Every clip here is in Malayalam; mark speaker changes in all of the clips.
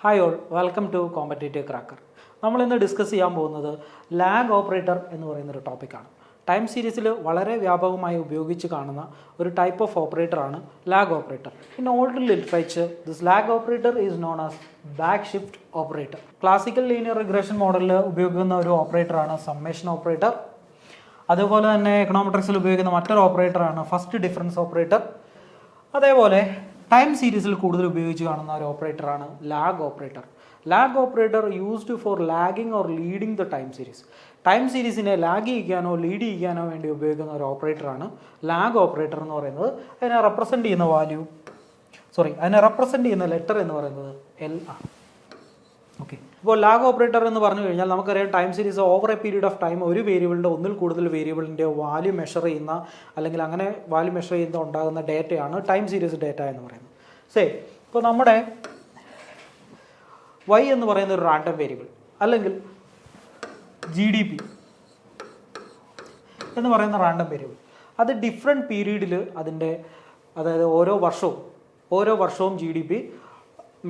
Speaker 1: Hi all welcome to competitive cracker നമ്മൾ ഇന്ന് ഡിസ്കസ് ചെയ്യാൻ പോകുന്നത് ലാഗ് ഓപ്പറേറ്റർ എന്ന് പറയുന്നൊരു ടോപ്പിക്കാണ് ടൈം സീരീസിൽ വളരെ വ്യാപകമായി ഉപയോഗിച്ച് കാണുന്ന ഒരു ടൈപ്പ് ഓഫ് ഓപ്പറേറ്റർ ആണ് lag operator in old literature this lag operator is known as back shift operator classical linear regression മോഡലിൽ ഉപയോഗിക്കുന്ന ഒരു ഓപ്പറേറ്ററാണ് സമ്മേഷൻ ഓപ്പറേറ്റർ അതുപോലെ തന്നെ എക്കണോമെട്രിക്സിൽ ഉപയോഗിക്കുന്ന മറ്റൊരു ഓപ്പറേറ്ററാണ് ഫസ്റ്റ് ഡിഫറൻസ് ഓപ്പറേറ്റർ അതേപോലെ ടൈം സീരീസിൽ കൂടുതൽ ഉപയോഗിച്ച് കാണുന്ന ഒരു ഓപ്പറേറ്ററാണ് lag operator lag operator used for lagging or leading the time series time സീരീസിനെ lag ചെയ്യിക്കാനോ ലീഡ് ചെയ്യിക്കാനോ വേണ്ടി ഉപയോഗിക്കുന്ന ഒരു ഓപ്പറേറ്ററാണ് ലാഗ് ഓപ്പറേറ്റർ എന്ന് പറയുന്നത്. അതിനെ റെപ്രസെന്റ് ചെയ്യുന്ന വാല്യൂ സോറി അതിനെ റെപ്രസെന്റ് ചെയ്യുന്ന ലെറ്റർ എന്ന് പറയുന്നത് എൽ ആണ്. ഓക്കെ ഇപ്പോൾ ലാഗ് ഓപ്പറേറ്റർ എന്ന് പറഞ്ഞു കഴിഞ്ഞാൽ നമുക്കറിയാം time series over a period of time ഒരു വേരിയബിളിന്റെ ഒന്നിൽ കൂടുതൽ വേരിയബിളിന്റെ വാല്യൂ മെഷർ ചെയ്യുന്ന അല്ലെങ്കിൽ അങ്ങനെ വാല്യൂ മെഷർ ചെയ്യുന്ന ഉണ്ടാകുന്ന ഡേറ്റയാണ് ടൈം സീരീസ് ഡേറ്റ എന്ന് പറയുന്നത്. സേ ഇപ്പോൾ നമ്മുടെ വൈ എന്ന് പറയുന്ന ഒരു റാൻഡം വേരിയബിൾ അല്ലെങ്കിൽ ജി ഡി പി എന്ന് പറയുന്ന റാൻഡം വേരിയബിൾ. അത് ഡിഫറെന്റ് പീരീഡിൽ അതിന്റെ അതായത് ഓരോ വർഷവും ഓരോ വർഷവും ജി ഡി പി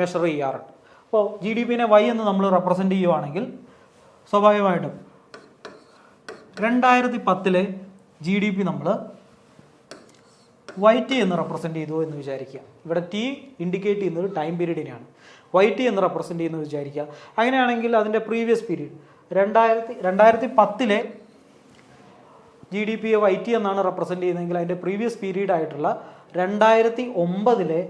Speaker 1: മെഷർ ചെയ്യാറുണ്ട്. അപ്പോൾ ജി ഡി പിനെ വൈ എന്ന് നമ്മൾ റെപ്രസെന്റ് ചെയ്യുവാണെങ്കിൽ സ്വാഭാവികമായിട്ടും രണ്ടായിരത്തി പത്തിലെ ജി ഡി പി നമ്മൾ വൈ ടി എന്ന് റെപ്രസെന്റ് ചെയ്തു എന്ന് വിചാരിക്കുക. ഇവിടെ ടി ഇൻഡിക്കേറ്റ് ചെയ്യുന്നത് ടൈം പീരീഡിനെയാണ് വൈ ടി എന്ന് റെപ്രസെന്റ് ചെയ്യുന്നത് വിചാരിക്കുക. അങ്ങനെയാണെങ്കിൽ അതിന്റെ പ്രീവിയസ് പീരീഡ് രണ്ടായിരത്തി രണ്ടായിരത്തി പത്തിലെ G D P Y T എന്നാണ് റെപ്രസെന്റ് ചെയ്യുന്നതെങ്കിൽ അതിന്റെ പ്രീവിയസ് പീരീഡ് ആയിട്ടുള്ള രണ്ടായിരത്തി ഒമ്പതിലെ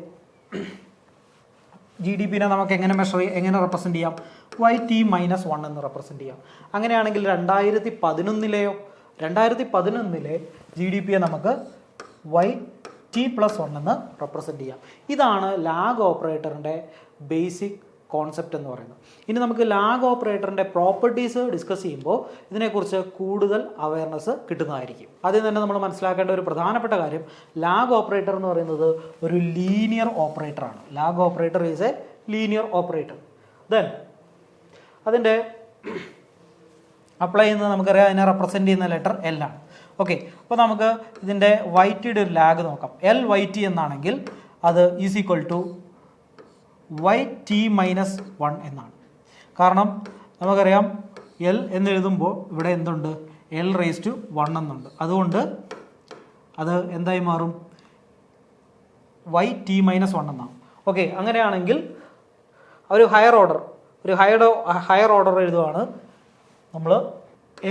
Speaker 1: ജി ഡി പിനെ നമുക്ക് എങ്ങനെ മെഷർ എങ്ങനെ റെപ്രസെന്റ് ചെയ്യാം? വൈ ടി മൈനസ് വൺ എന്ന് റെപ്രസെന്റ് ചെയ്യാം. അങ്ങനെയാണെങ്കിൽ രണ്ടായിരത്തി പതിനൊന്നിലെയോ രണ്ടായിരത്തി പതിനൊന്നിലെ ജി ഡി പിയെ നമുക്ക് വൈ ടി പ്ലസ് വൺ എന്ന് റെപ്രസെന്റ് ചെയ്യാം. ഇതാണ് ലാഗ് ഓപ്പറേറ്ററിന്റെ ബേസിക് കോൺസെപ്റ്റ് എന്ന് പറയുന്നത്. ഇനി നമുക്ക് ലാഗ് ഓപ്പറേറ്ററിന്റെ പ്രോപ്പർട്ടീസ് ഡിസ്കസ് ചെയ്യുമ്പോൾ ഇതിനെക്കുറിച്ച് കൂടുതൽ അവയർനെസ് കിട്ടുന്നതായിരിക്കും. ആദ്യം തന്നെ നമ്മൾ മനസ്സിലാക്കേണ്ട ഒരു പ്രധാനപ്പെട്ട കാര്യം ലാഗ് ഓപ്പറേറ്റർ എന്ന് പറയുന്നത് ഒരു linear ഓപ്പറേറ്ററാണ് lag operator is a linear operator then അതിന്റെ അപ്ലൈ ചെയ്യുന്നത് നമുക്കറിയാം അതിനെ റെപ്രസെന്റ് ചെയ്യുന്ന ലെറ്റർ എൽ ആണ്. ഓക്കെ അപ്പോൾ നമുക്ക് ഇതിന്റെ വൈറ്റിയുടെ ഒരു ലാഗ് നോക്കാം. എൽ വൈറ്റി എന്നാണെങ്കിൽ അത് is equal to Y T minus one എന്നാണ്. കാരണം നമുക്കറിയാം എൽ എന്നെഴുതുമ്പോൾ ഇവിടെ എന്തുണ്ട്? എൽ റേസ് ടു വൺ എന്നുണ്ട്. അതുകൊണ്ട് അത് എന്തായി മാറും? വൈ ടി മൈനസ് വൺ എന്നാണ്. ഓക്കെ അങ്ങനെയാണെങ്കിൽ ഒരു ഹയർ ഓർഡർ ഒരു ഹയർ ഹയർ ഓർഡർ എഴുതുവാണ് നമ്മൾ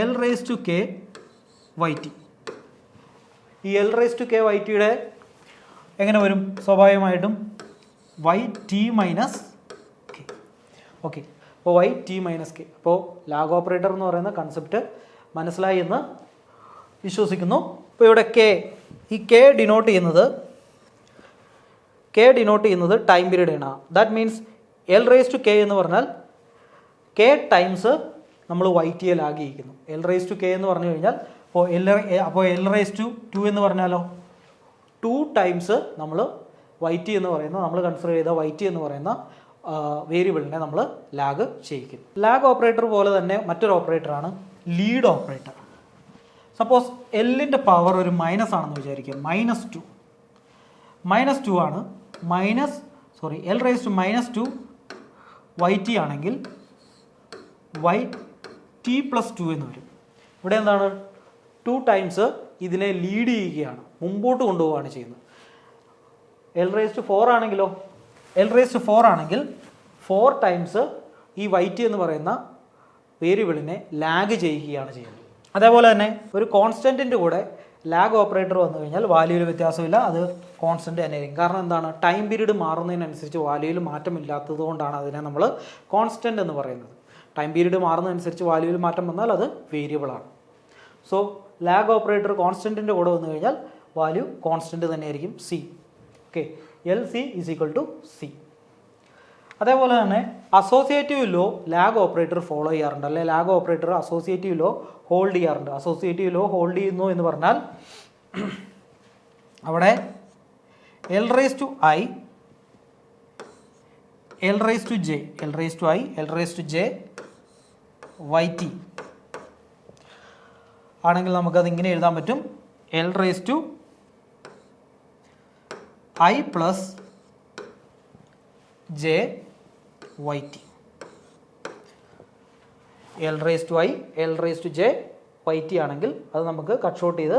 Speaker 1: L raise to K Y T ഈ L raise to K Y ടിയുടെ എങ്ങനെ വരും? സ്വാഭാവികമായിട്ടും Y T minus K okay അപ്പോൾ വൈ ടി മൈനസ് കെ അപ്പോൾ ലാഗ് ഓപ്പറേറ്റർ എന്ന് പറയുന്ന കൺസെപ്റ്റ് മനസ്സിലായി എന്ന് വിശ്വസിക്കുന്നു. അപ്പോൾ ഇവിടെ കെ ഈ കെ ഡിനോട്ട് ചെയ്യുന്നത് കെ ഡിനോട്ട് ചെയ്യുന്നത് ടൈം പീരീഡ് ആണ്. That means L raise to K എന്ന് പറഞ്ഞാൽ കെ ടൈംസ് നമ്മൾ വൈ ടി എൽ ആകിയിരിക്കുന്നു എൽ റേസ് ടു കെ എന്ന് പറഞ്ഞു കഴിഞ്ഞാൽ അപ്പോൾ എൽ അപ്പോൾ എൽ റേസ് ടു ടു എന്ന് പറഞ്ഞാലോ? ടു ടൈംസ് നമ്മൾ വൈ ടി എന്ന് പറയുന്ന നമ്മൾ കൺസിഡർ ചെയ്ത വൈ ടി എന്ന് പറയുന്ന വേരിയബിളിനെ നമ്മൾ ലാഗ് ചെയ്യിക്കും. ലാഗ് ഓപ്പറേറ്റർ പോലെ തന്നെ മറ്റൊരു ഓപ്പറേറ്ററാണ് ലീഡ് ഓപ്പറേറ്റർ സപ്പോസ് എല്ലിന്റെ പവർ ഒരു മൈനസ് ആണെന്ന് വിചാരിക്കുക മൈനസ് ടു മൈനസ് ടു ആണ്. Minus sorry L raise to minus two Y T ആണെങ്കിൽ വൈ ടി പ്ലസ് ടു എന്ന് വരും. ഇവിടെ എന്താണ്? ടു ടൈംസ് ഇതിനെ ലീഡ് ചെയ്യുകയാണ്. മുമ്പോട്ട് കൊണ്ടുപോവുകയാണ് ചെയ്യുന്നത്. എൽ റേസ് ടു ഫോർ ആണെങ്കിലോ? എൽ റേസ് ടു ഫോർ ആണെങ്കിൽ ഫോർ ടൈംസ് ഈ വൈറ്റ് എന്ന് പറയുന്ന വേരിയബിളിനെ ലാഗ് ചെയ്യുകയാണ് ചെയ്യുന്നത്. അതേപോലെ തന്നെ ഒരു കോൺസ്റ്റന്റിന്റെ കൂടെ ലാഗ് ഓപ്പറേറ്റർ വന്നു കഴിഞ്ഞാൽ വാല്യൂവിൽ വ്യത്യാസമില്ല. അത് കോൺസ്റ്റന്റ് തന്നെ ആയിരിക്കും. കാരണം എന്താണ്? ടൈം പീരീഡ് മാറുന്നതിനനുസരിച്ച് വാല്യൂവിൽ മാറ്റമില്ലാത്തത് കൊണ്ടാണ് അതിനെ നമ്മൾ കോൺസ്റ്റന്റ് എന്ന് പറയുന്നത്. ടൈം പീരീഡ് മാറുന്നതനുസരിച്ച് വാല്യൂവിൽ മാറ്റം വന്നാൽ അത് വേരിയബിളാണ് സോ ലാഗ് ഓപ്പറേറ്റർ കോൺസ്റ്റന്റിന്റെ കൂടെ വന്നു കഴിഞ്ഞാൽ വാല്യൂ കോൺസ്റ്റന്റ് തന്നെയായിരിക്കും C okay. L C is equal to C അതേപോലെ തന്നെ associative law lag operator follow ചെയ്യാറുണ്ട്. അല്ലെ? Lag operator associative law hold ചെയ്യാറുണ്ട്. അസോസിയേറ്റീവ് ലോ ഹോൾഡ് ചെയ്യുന്നു എന്ന് പറഞ്ഞാൽ അവിടെ L raise to I L raise to J L raise to I L raise to J Y T ആണെങ്കിൽ നമുക്കത് ഇങ്ങനെ എഴുതാൻ പറ്റും. L raise to I plus J Y T L raise to I L raise to J Y T ആണെങ്കിൽ അത് നമുക്ക് കട്ട് ഷോട്ട് ചെയ്ത്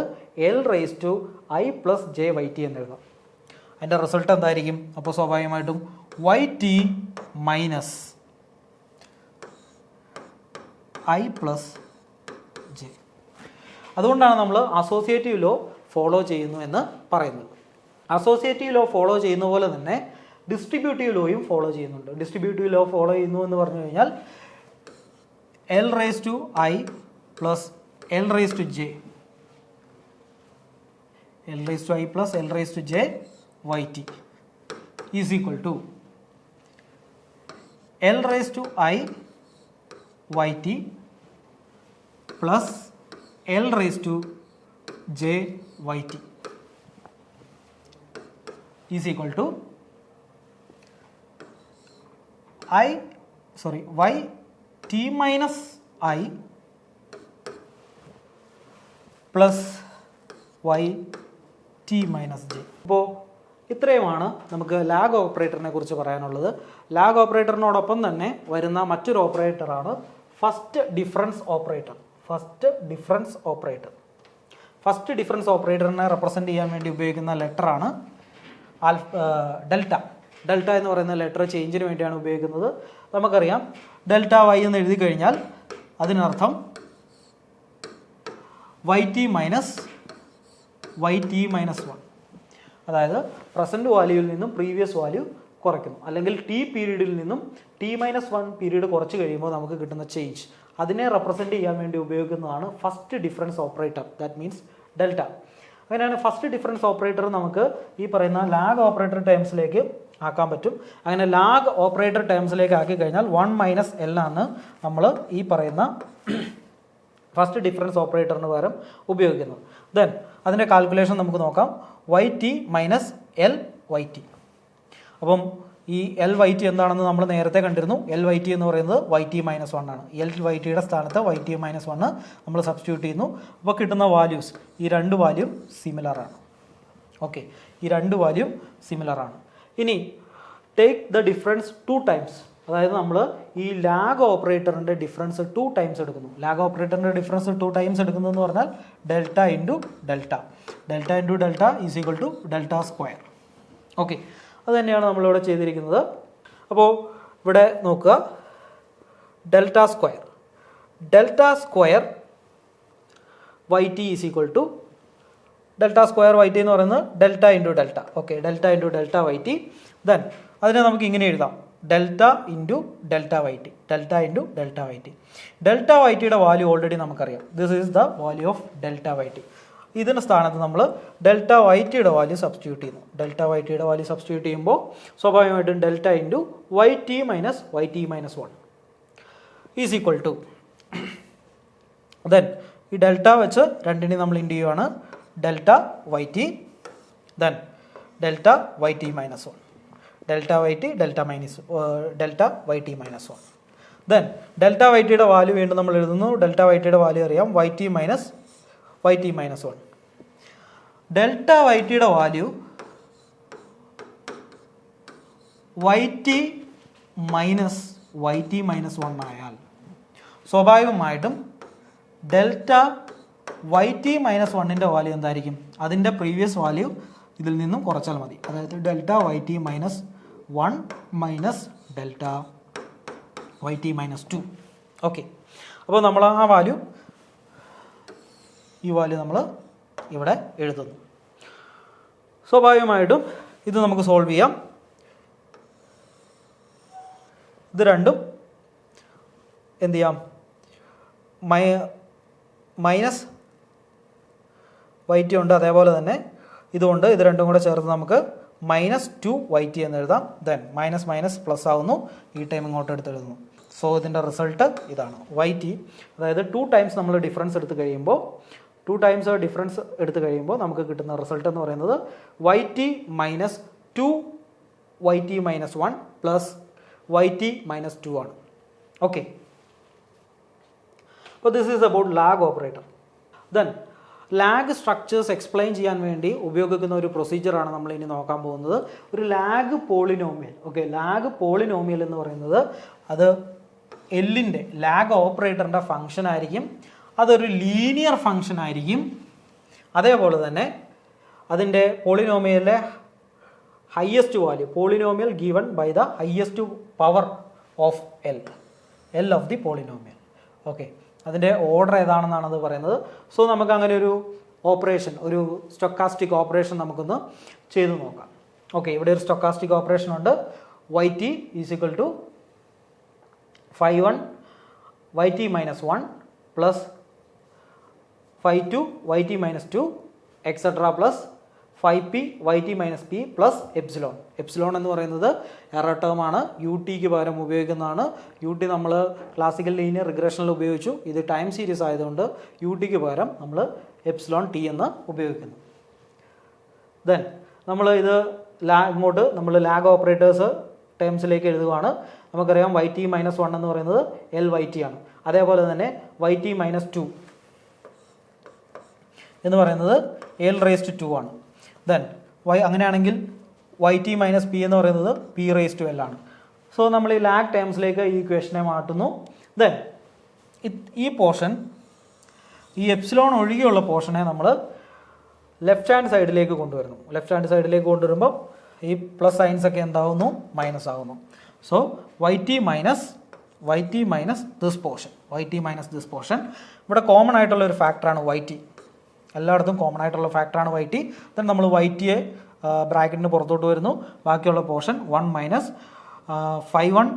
Speaker 1: L raise to I plus J Y T എന്ന് എഴുതാം. അതിന്റെ റിസൾട്ട് എന്തായിരിക്കും? അപ്പോൾ സ്വാഭാവികമായിട്ടും Y T minus I plus J അതുകൊണ്ടാണ് നമ്മൾ അസോസിയേറ്റീവ് ലോ ഫോളോ ചെയ്യുന്നു എന്ന് പറയുന്നത്. അസോസിയേറ്റീവ് ലോ ഫോളോ ചെയ്യുന്ന പോലെ തന്നെ ഡിസ്ട്രിബ്യൂട്ടീവ് ലോയും ഫോളോ ചെയ്യുന്നുണ്ട്. ഡിസ്ട്രിബ്യൂട്ടീവ് ലോ ഫോളോ ചെയ്യുന്നു എന്ന് പറഞ്ഞു കഴിഞ്ഞാൽ L raise to I plus L raise to J L raise to I plus L raise to J Y T is equal to L raise to I Y T plus L raise to J Y T is equal to i sorry y t minus i plus y t minus j. അപ്പോൾ ഇത്രയുമാണ് നമുക്ക് ലാഗ് ഓപ്പറേറ്ററിനെ കുറിച്ച് പറയാനുള്ളത്. ലാഗ് ഓപ്പറേറ്ററിനോടൊപ്പം തന്നെ വരുന്ന മറ്റൊരു ഓപ്പറേറ്ററാണ് first difference operator first difference operator first difference ഓപ്പറേറ്ററിനെ represent ചെയ്യാൻ വേണ്ടി ഉപയോഗിക്കുന്ന ലെറ്ററാണ് ആൽഫ ഡെൽറ്റ. ഡെൽറ്റ എന്ന് പറയുന്ന ലെറ്റർ ചേഞ്ചിന് വേണ്ടിയാണ് ഉപയോഗിക്കുന്നത്. നമുക്കറിയാം ഡെൽറ്റ വൈ എന്ന് എഴുതി കഴിഞ്ഞാൽ അതിനർത്ഥം Y T minus Y T minus one അതായത് പ്രസന്റ് വാല്യൂവിൽ നിന്നും പ്രീവിയസ് വാല്യൂ കുറയ്ക്കുന്നു. അല്ലെങ്കിൽ ടി പീരീഡിൽ നിന്നും ടി മൈനസ് വൺ പീരീഡ് കുറച്ച് കഴിയുമ്പോൾ നമുക്ക് കിട്ടുന്ന ചേഞ്ച് അതിനെ റെപ്രസെന്റ് ചെയ്യാൻ വേണ്ടി ഉപയോഗിക്കുന്നതാണ് first difference operator that means delta. അങ്ങനെയാണ് ഫസ്റ്റ് ഡിഫറൻസ് ഓപ്പറേറ്റർ നമുക്ക് ഈ പറയുന്ന ലാഗ് ഓപ്പറേറ്റർ ടേംസിലേക്ക് ആക്കാൻ പറ്റും. അങ്ങനെ ലാഗ് ഓപ്പറേറ്റർ ടേംസിലേക്ക് ആക്കി കഴിഞ്ഞാൽ വൺ മൈനസ് എൽ ആണ് നമ്മൾ ഈ പറയുന്ന ഫസ്റ്റ് ഡിഫറൻസ് ഓപ്പറേറ്ററിന് പകരം ഉപയോഗിക്കുന്നത്. ദെൻ അതിന്റെ കാൽക്കുലേഷൻ നമുക്ക് നോക്കാം. Y T minus L Y T അപ്പം ഈ എൽ വൈ ടി എന്താണെന്ന് നമ്മൾ നേരത്തെ കണ്ടിരുന്നു. എൽ വൈ ടി എന്ന് പറയുന്നത് വൈ ടി മൈനസ് വൺ ആണ്. എൽ വൈ ടിയുടെ സ്ഥാനത്ത് വൈ ടി മൈനസ് വണ്ണ് നമ്മൾ സബ്സ്റ്റിറ്റ്യൂട്ട് ചെയ്യുന്നു. അപ്പോൾ കിട്ടുന്ന വാല്യൂസ് ഈ രണ്ട് വാല്യൂ സിമിലർ ആണ്. ഓക്കെ ഈ രണ്ട് വാല്യൂ സിമിലർ ആണ്. ഇനി take the difference two times അതായത് നമ്മൾ ഈ ലാഗ് ഓപ്പറേറ്ററിന്റെ ഡിഫറൻസ് ടു ടൈംസ് എടുക്കുന്നു. ലാഗ് ഓപ്പറേറ്ററിന്റെ ഡിഫറൻസ് ടു ടൈംസ് എടുക്കുന്നതെന്ന് പറഞ്ഞാൽ delta into delta. Delta into delta is equal to delta square okay അത് തന്നെയാണ് നമ്മളിവിടെ ചെയ്തിരിക്കുന്നത്. അപ്പോൾ ഇവിടെ നോക്കുക. Delta square. Delta square Y T is equal to delta square Y T എന്ന് പറയുന്നത് delta into delta. Okay delta into delta Y T. Then അതിനെ നമുക്ക് ഇങ്ങനെ എഴുതാം. Delta into delta Y T. Delta into delta Y T. Delta Y ടിയുടെ വാല്യൂ ഓൾറെഡി നമുക്കറിയാം. This is the value of delta Y T. ഇതിന് സ്ഥാനത്ത് നമ്മൾ ഡെൽറ്റ വൈ ടിയുടെ വാല്യൂ സബ്സ്റ്റിറ്റ്യൂട്ട് ചെയ്യുന്നു. ഡെൽറ്റ വൈ ടിയുടെ വാല്യൂ സബ്സ്റ്റിറ്റ്യൂട്ട് ചെയ്യുമ്പോൾ സ്വാഭാവികമായിട്ടും delta into Y T minus Y T minus one is equal to then ഈ ഡെൽറ്റ വെച്ച് രണ്ടിനെയും നമ്മൾ ഇൻഡ് ചെയ്യുവാണ്? Delta Y T then delta Y T minus one delta Y T delta minus delta Y T minus one then delta Y ടിയുടെ വാല്യൂ വീണ്ടും നമ്മൾ എഴുതുന്നു. ഡെൽറ്റ വൈ ടിയുടെ വാല്യൂ അറിയാം. Y T minus Y T minus one delta Y ടിയുടെ value Y T minus Y T minus one ആയാൽ സ്വാഭാവികമായിട്ടും ഡെൽറ്റ വൈ ടി മൈനസ് വണ്ണിന്റെ വാല്യൂ എന്തായിരിക്കും? അതിന്റെ പ്രീവിയസ് വാല്യൂ ഇതിൽ നിന്നും കുറച്ചാൽ മതി. അതായത് delta Y T minus one minus delta Y T minus two. Okay. അപ്പോൾ നമ്മൾ ആ വാല്യൂ ഈ വാല്യൂ നമ്മൾ ഇവിടെ എഴുതുന്നു. സ്വാഭാവികമായിട്ടും ഇത് നമുക്ക് സോൾവ് ചെയ്യാം. ഇത് രണ്ടും എന്ത് ചെയ്യാം? മൈ മൈനസ് വൈറ്റി ഉണ്ട് അതേപോലെ തന്നെ ഇതുകൊണ്ട് ഇത് രണ്ടും കൂടെ ചേർത്ത് നമുക്ക് മൈനസ് ടു വൈ ടി എന്ന് എഴുതാം. ദെൻ മൈനസ് മൈനസ് പ്ലസ് ആവുന്നു. ഈ ടൈം ഇങ്ങോട്ട് എടുത്ത് എഴുതുന്നു. സോ ഇതിന്റെ റിസൾട്ട് ഇതാണ്. വൈ ടി അതായത് ടു ടൈംസ് നമ്മൾ ഡിഫറൻസ് എടുത്ത് കഴിയുമ്പോൾ ടു ടൈംസ് ഡിഫറൻസ് എടുത്തു കഴിയുമ്പോൾ നമുക്ക് കിട്ടുന്ന റിസൾട്ട് എന്ന് പറയുന്നത് Y T minus two Y T minus one plus Y T minus two ആണ്. ഓക്കെ അപ്പോൾ this is about lag operator then lag structures explain ചെയ്യാൻ വേണ്ടി ഉപയോഗിക്കുന്ന ഒരു പ്രൊസീജിയറാണ് നമ്മൾ ഇനി നോക്കാൻ പോകുന്നത്. ഒരു lag polynomial okay lag polynomial എന്ന് പറയുന്നത് അത് എല്ലിന്റെ ലാഗ് ഓപ്പറേറ്ററിന്റെ ഫങ്ഷൻ ആയിരിക്കും. അതൊരു ലീനിയർ ഫങ്ഷൻ ആയിരിക്കും. അതേപോലെ തന്നെ അതിന്റെ പോളിനോമിയലിലെ highest value polynomial given by the highest power of L L of the polynomial okay അതിന്റെ ഓർഡർ ഏതാണെന്നാണ് അത് പറയുന്നത്. സോ നമുക്ക് അങ്ങനെ ഒരു ഓപ്പറേഷൻ ഒരു സ്റ്റൊക്കാസ്റ്റിക് ഓപ്പറേഷൻ നമുക്കൊന്ന് ചെയ്തു നോക്കാം. ഓക്കെ ഇവിടെ ഒരു സ്റ്റൊക്കാസ്റ്റിക് ഓപ്പറേഷൻ ഉണ്ട്. Y T is equal to five one Y T minus one plus five two Y T minus two etcetera plus five P Y T minus P plus epsilon. Epsilon എന്ന് പറയുന്നത് എറർ യു ടിക്ക് പകരം ഉപയോഗിക്കുന്നതാണ്. യു ടി നമ്മൾ ക്ലാസിക്കൽ ലീനിയർ റിഗ്രഷനിൽ ഉപയോഗിച്ചു. ഇത് ടൈം സീരീസ് ആയതുകൊണ്ട് യു ടിക്ക് പകരം നമ്മൾ എപ്സിലോൺ ടി എന്ന് ഉപയോഗിക്കുന്നു. ദെൻ നമ്മൾ ഇത് ലാ ഇങ്ങോട്ട് നമ്മൾ ലാഗ് ഓപ്പറേറ്റേഴ്സ് ടേംസിലേക്ക് എഴുതുകയാണ് നമുക്കറിയാം വൈ ടി മൈനസ് വൺ എന്ന് പറയുന്നത് എൽ വൈ ടി ആണ്. അതേപോലെ തന്നെ വൈ ടി മൈനസ് ടു എന്ന് പറയുന്നത് എൽ റേസ് ടു ടു ആണ്. ദെൻ വൈ അങ്ങനെയാണെങ്കിൽ വൈ ടി മൈനസ് പി എന്ന് പറയുന്നത് പി റേസ് ടു എൽ ആണ്. സോ നമ്മൾ ഈ ലാഗ് ടേംസിലേക്ക് ഈ ഇക്വേഷനെ മാറ്റുന്നു. ദെൻ ഈ പോർഷൻ ഈ എപ്സിലോൺ ഒഴികെയുള്ള പോർഷനെ നമ്മൾ ലെഫ്റ്റ് ഹാൻഡ് സൈഡിലേക്ക് കൊണ്ടുവരുന്നു. ലെഫ്റ്റ് ഹാൻഡ് സൈഡിലേക്ക് കൊണ്ടുവരുമ്പോൾ ഈ പ്ലസ് സൈൻസ് ഒക്കെ എന്താവുന്നു? മൈനസ് ആകുന്നു so Y T minus Y T minus this portion Y T minus this portion ഇവിടെ കോമൺ ആയിട്ടുള്ള ഒരു ഫാക്ടറാണ് വൈ ടി എല്ലായിടത്തും കോമൺ ആയിട്ടുള്ള ഫാക്ടറാണ് വൈ ടി ദെൻ നമ്മൾ വൈ ടിയെ ബ്രാക്കറ്റിന് പുറത്തോട്ട് വരുന്നു. ബാക്കിയുള്ള portion one minus five one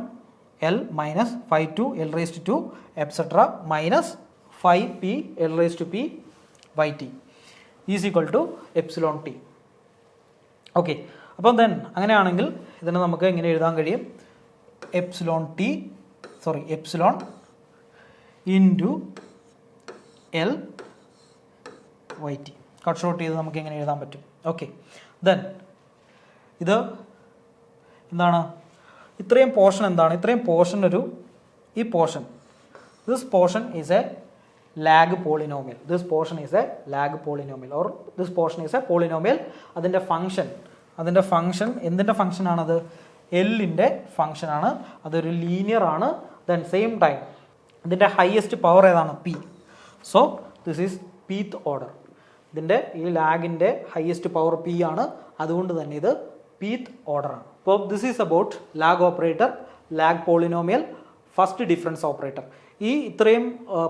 Speaker 1: L minus five two L raised to etcetera minus five P L raise to P Y T is equal to epsilon T okay അപ്പം ദെൻ അങ്ങനെയാണെങ്കിൽ ഇതിനെ നമുക്ക് എങ്ങനെ എഴുതാൻ കഴിയും? Epsilon T sorry epsilon in to L Y T cut short ചെയ്ത് നമുക്ക് എങ്ങനെ എഴുതാൻ പറ്റും? ഓക്കെ ദെൻ ഇത് എന്താണ്? ഇത്രയും പോർഷൻ എന്താണ്? ഇത്രയും പോർഷൻ ഒരു ഈ portion this portion is a lag polynomial this portion is a lag polynomial or this portion is a polynomial അതിന്റെ ഫംഗ്ഷൻ അതിന്റെ ഫംഗ്ഷൻ എന്തിന്റെ ഫങ്ഷനാണത് എല്ലിന്റെ ഫങ്ഷനാണ് അതൊരു ലീനിയർ ആണ്. ദെൻ സെയിം ടൈം ഇതിന്റെ ഹയസ്റ്റ് പവർ ഏതാണ്? P so this is pth order ഇതിന്റെ ഈ ലാഗിന്റെ ഹയസ്റ്റ് പവർ പി ആണ്. അതുകൊണ്ട് തന്നെ ഇത് പീത്ത് ഓർഡറാണ് അപ്പോൾ this is about lag operator lag polynomial first difference operator ഈ ഇത്രയും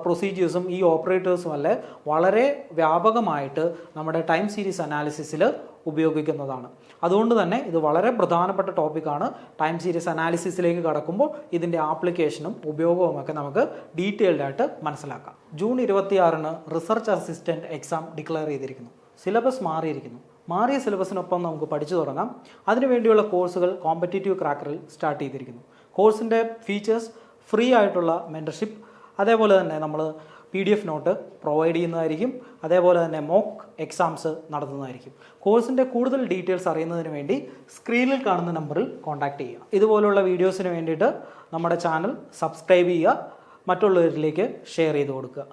Speaker 1: പ്രൊസീജിയേഴ്സും ഈ ഓപ്പറേറ്റേഴ്സും അല്ലേ വളരെ വ്യാപകമായിട്ട് നമ്മുടെ ടൈം സീരീസ് അനാലിസിസിൽ ഉപയോഗിക്കുന്നതാണ്. അതുകൊണ്ട് തന്നെ ഇത് വളരെ പ്രധാനപ്പെട്ട ടോപ്പിക്കാണ് ടൈം സീരീസ് അനാലിസിസിലേക്ക് കടക്കുമ്പോൾ ഇതിന്റെ ആപ്ലിക്കേഷനും ഉപയോഗവുമൊക്കെ നമുക്ക് ഡീറ്റെയിൽഡ് ആയിട്ട് മനസ്സിലാക്കാം. ജൂൺ ഇരുപത്തിയാറിന് റിസർച്ച് അസിസ്റ്റന്റ് എക്സാം ഡിക്ലെയർ ചെയ്തിരിക്കുന്നു. സിലബസ് മാറിയിരിക്കുന്നു. മാറിയ സിലബസിനൊപ്പം നമുക്ക് പഠിച്ചു തുടങ്ങാം. അതിനുവേണ്ടിയുള്ള കോഴ്സുകൾ കോമ്പറ്റേറ്റീവ് ക്രാക്കറിൽ സ്റ്റാർട്ട് ചെയ്തിരിക്കുന്നു. കോഴ്സിന്റെ ഫീച്ചേഴ്സ് ഫ്രീ ആയിട്ടുള്ള മെന്റർഷിപ്പ് അതേപോലെ തന്നെ നമ്മൾ P D F note provide ചെയ്യുന്നതായിരിക്കും. അതേപോലെ തന്നെ മോക്ക് എക്സാംസ് നടത്തുന്നതായിരിക്കും. കോഴ്സിന്റെ കൂടുതൽ ഡീറ്റെയിൽസ് അറിയുന്നതിന് വേണ്ടി സ്ക്രീനിൽ കാണുന്ന നമ്പറിൽ കോൺടാക്റ്റ് ചെയ്യുക. ഇതുപോലുള്ള വീഡിയോസിന് വേണ്ടിയിട്ട് നമ്മുടെ ചാനൽ സബ്സ്ക്രൈബ് ചെയ്യുക. മറ്റുള്ളവരിലേക്ക് ഷെയർ ചെയ്ത് കൊടുക്കുക.